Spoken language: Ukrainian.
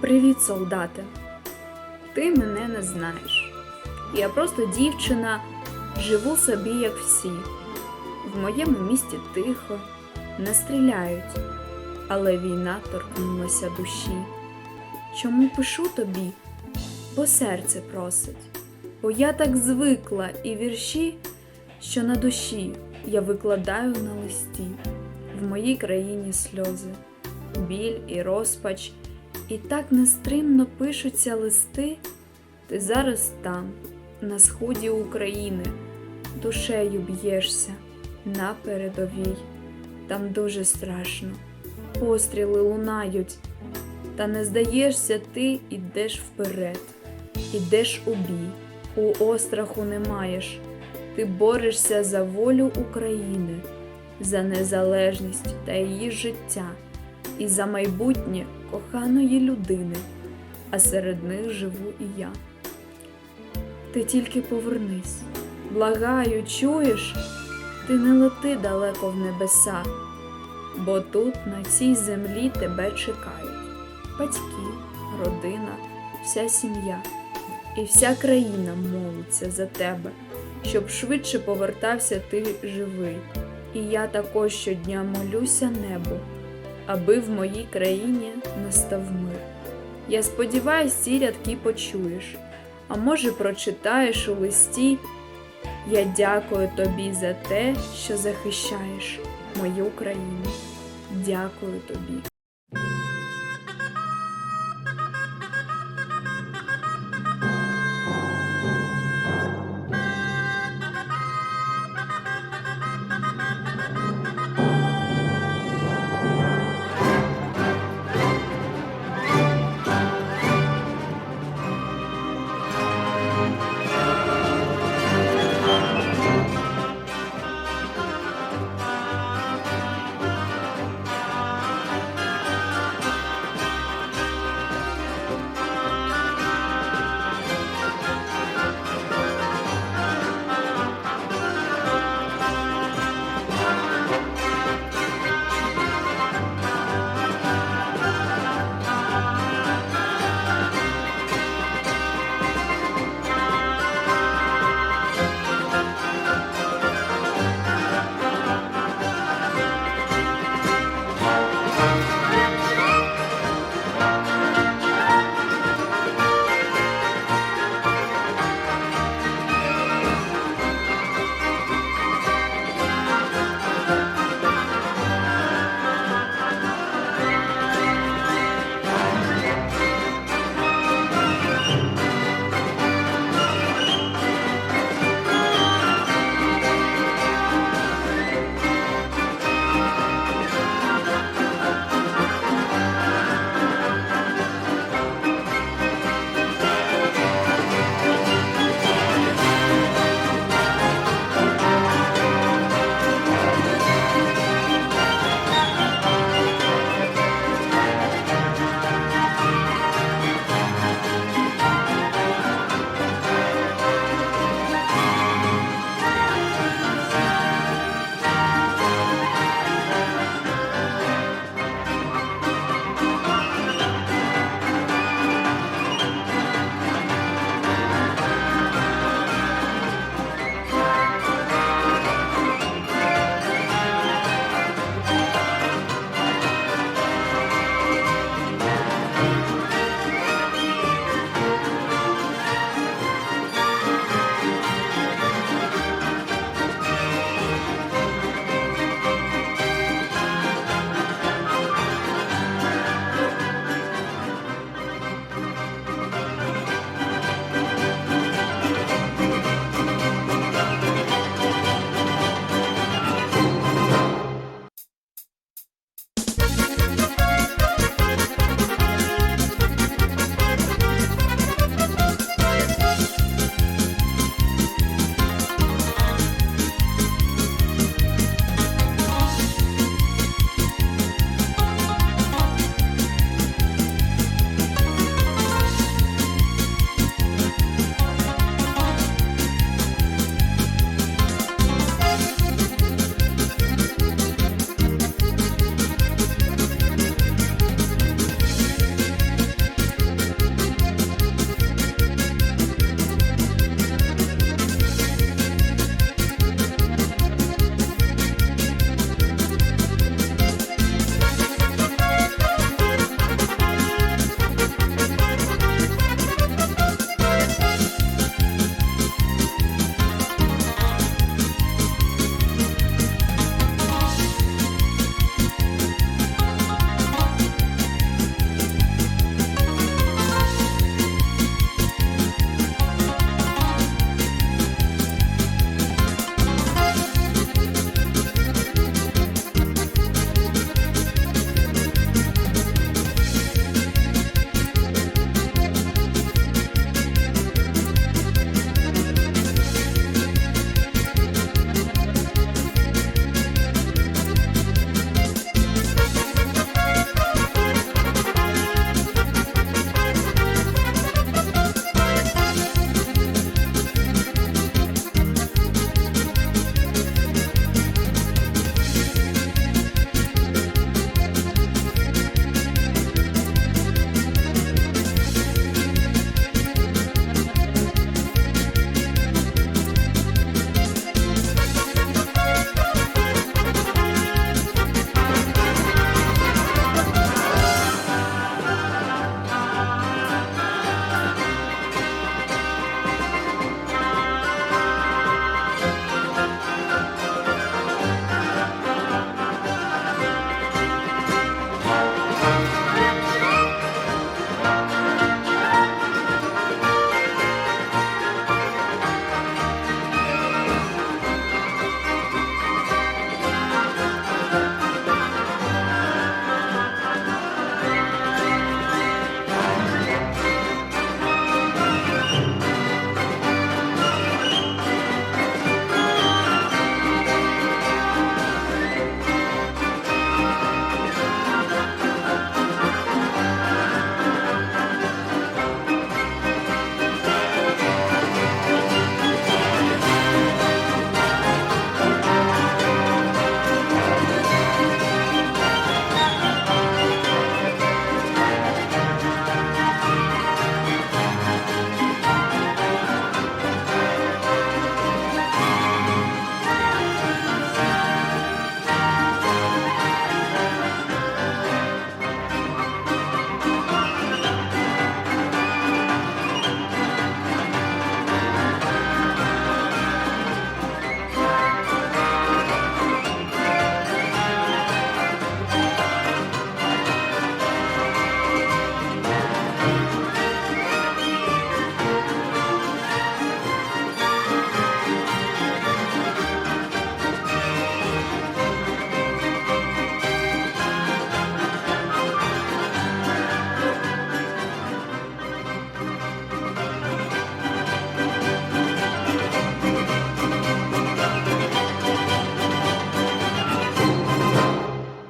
Привіт, солдате. Ти мене не знаєш. Я просто дівчина, живу собі, як всі. В моєму місті тихо, не стріляють, але війна торкнулася душі. Чому пишу тобі? Бо серце просить. Бо я так звикла і вірші, що на душі я викладаю на листі. В моїй країні сльози, біль і розпач. І так нестримно пишуться листи, ти зараз там, на сході України, душею б'єшся на передовій. Там дуже страшно, постріли лунають, та не здаєшся, ти ідеш вперед, ідеш у бій, у остраху не маєш. Ти борешся за волю України, за незалежність та її життя і за майбутнє коханої людини, а серед них живу і я. Ти тільки повернись, благаю, чуєш, ти не лети далеко в небеса, бо тут, на цій землі, тебе чекають батьки, родина, вся сім'я, і вся країна молиться за тебе, щоб швидше повертався ти живий. І я також щодня молюся небу аби в моїй країні настав мир. Я сподіваюсь, ці рядки почуєш, а може, прочитаєш у листі. Я дякую тобі за те, що захищаєш мою країну. Дякую тобі.